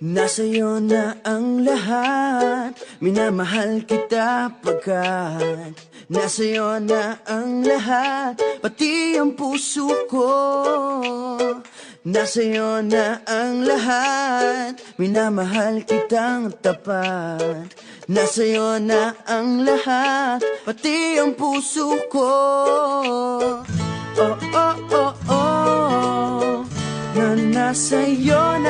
Nasa'yo na ang lahat. Minamahal kita pagkat Nasa'yo na ang lahat. Pati ang puso ko. Nasa'yo na ang lahat. Minamahal kitang tapat. Nasa'yo na ang lahat. Pati ang puso ko. Oh, oh, oh, oh. Na nasa'yo na ang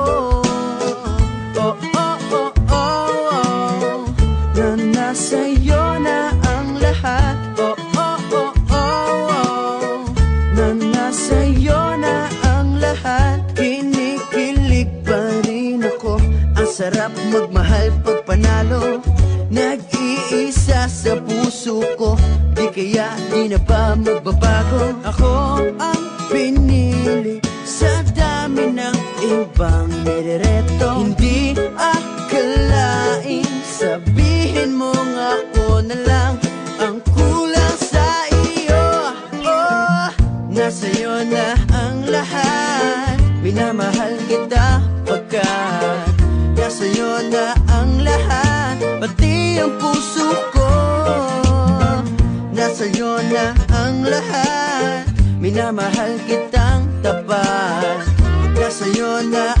sarap magmahal pag panalo. Nag-iisa sa puso ko. Di kaya di na ba magbabago? Ako ang pinili Sa dami ng ibang nirereto Hindi akalaing Sabihin mong ako na lang Ang kulang sa iyo. Oh, nasa'yo na ang lahat. Minamahal kita Nasa'yo na ang lahat Pati ang puso ko. Nasa'yo na ang lahat Minamahal kitang tapat. Nasa'yo na